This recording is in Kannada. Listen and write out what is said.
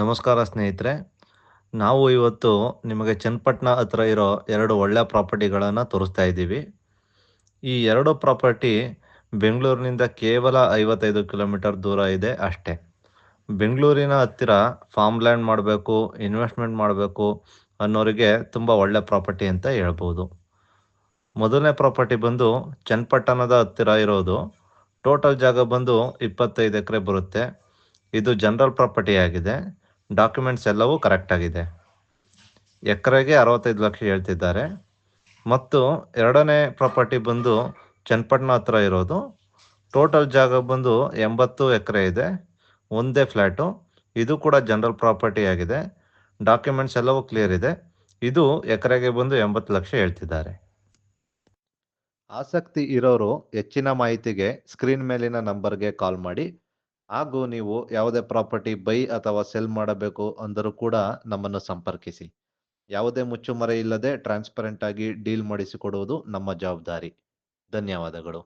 ನಮಸ್ಕಾರ ಸ್ನೇಹಿತರೆ. ನಾವು ಇವತ್ತು ನಿಮಗೆ ಚನ್ನಪಟ್ಟಣ ಹತ್ರ ಇರೋ ಎರಡು ಒಳ್ಳೆ ಪ್ರಾಪರ್ಟಿಗಳನ್ನು ತೋರಿಸ್ತಾ ಇದ್ದೀವಿ. ಈ ಎರಡು ಪ್ರಾಪರ್ಟಿ ಬೆಂಗಳೂರಿನಿಂದ ಕೇವಲ ಐವತ್ತೈದು ಕಿಲೋಮೀಟರ್ ದೂರ ಇದೆ ಅಷ್ಟೇ. ಬೆಂಗಳೂರಿನ ಹತ್ತಿರ ಫಾರ್ಮ್ ಲ್ಯಾಂಡ್ ಮಾಡಬೇಕು ಇನ್ವೆಸ್ಟ್ಮೆಂಟ್ ಮಾಡಬೇಕು ಅನ್ನೋರಿಗೆ ತುಂಬ ಒಳ್ಳೆ ಪ್ರಾಪರ್ಟಿ ಅಂತ ಹೇಳ್ಬೋದು. ಮೊದಲನೇ ಪ್ರಾಪರ್ಟಿ ಬಂದು ಚನ್ನಪಟ್ಟಣದ ಹತ್ತಿರ ಇರೋದು. ಟೋಟಲ್ ಜಾಗ ಬಂದು ಇಪ್ಪತ್ತೈದು ಎಕರೆ ಬರುತ್ತೆ. ಇದು ಜನರಲ್ ಪ್ರಾಪರ್ಟಿ ಆಗಿದೆ. ಡಾಕ್ಯುಮೆಂಟ್ಸ್ ಎಲ್ಲವೂ ಕರೆಕ್ಟ್ ಆಗಿದೆ. ಎಕರೆಗೆ ಅರವತ್ತೈದು ಲಕ್ಷ ಹೇಳ್ತಿದ್ದಾರೆ. ಮತ್ತು ಎರಡನೇ ಪ್ರಾಪರ್ಟಿ ಬಂದು ಚನ್ನಪಟ್ಟಣ ಹತ್ರ ಇರೋದು. ಟೋಟಲ್ ಜಾಗ ಬಂದು ಎಂಬತ್ತು ಎಕರೆ ಇದೆ. ಒಂದೇ ಫ್ಲ್ಯಾಟು. ಇದು ಕೂಡ ಜನರಲ್ ಪ್ರಾಪರ್ಟಿ ಆಗಿದೆ. ಡಾಕ್ಯುಮೆಂಟ್ಸ್ ಎಲ್ಲವೂ ಕ್ಲಿಯರ್ ಇದೆ. ಇದು ಎಕರೆಗೆ ಬಂದು ಎಂಬತ್ತು ಲಕ್ಷ ಹೇಳ್ತಿದ್ದಾರೆ. ಆಸಕ್ತಿ ಇರೋರು ಹೆಚ್ಚಿನ ಮಾಹಿತಿಗೆ ಸ್ಕ್ರೀನ್ ಮೇಲಿನ ನಂಬರ್ಗೆ ಕಾಲ್ ಮಾಡಿ. ಹಾಗೂ ನೀವು ಯಾವುದೇ ಪ್ರಾಪರ್ಟಿ ಬೈ ಅಥವಾ ಸೆಲ್ ಮಾಡಬೇಕು ಅಂದರೂ ಕೂಡ ನಮ್ಮನ್ನು ಸಂಪರ್ಕಿಸಿ. ಯಾವುದೇ ಮುಚ್ಚುಮರೆ ಇಲ್ಲದೆ ಟ್ರಾನ್ಸ್ಪರೆಂಟ್ ಆಗಿ ಡೀಲ್ ಮಾಡಿಸಿಕೊಡುವುದು ನಮ್ಮ ಜವಾಬ್ದಾರಿ. ಧನ್ಯವಾದಗಳು.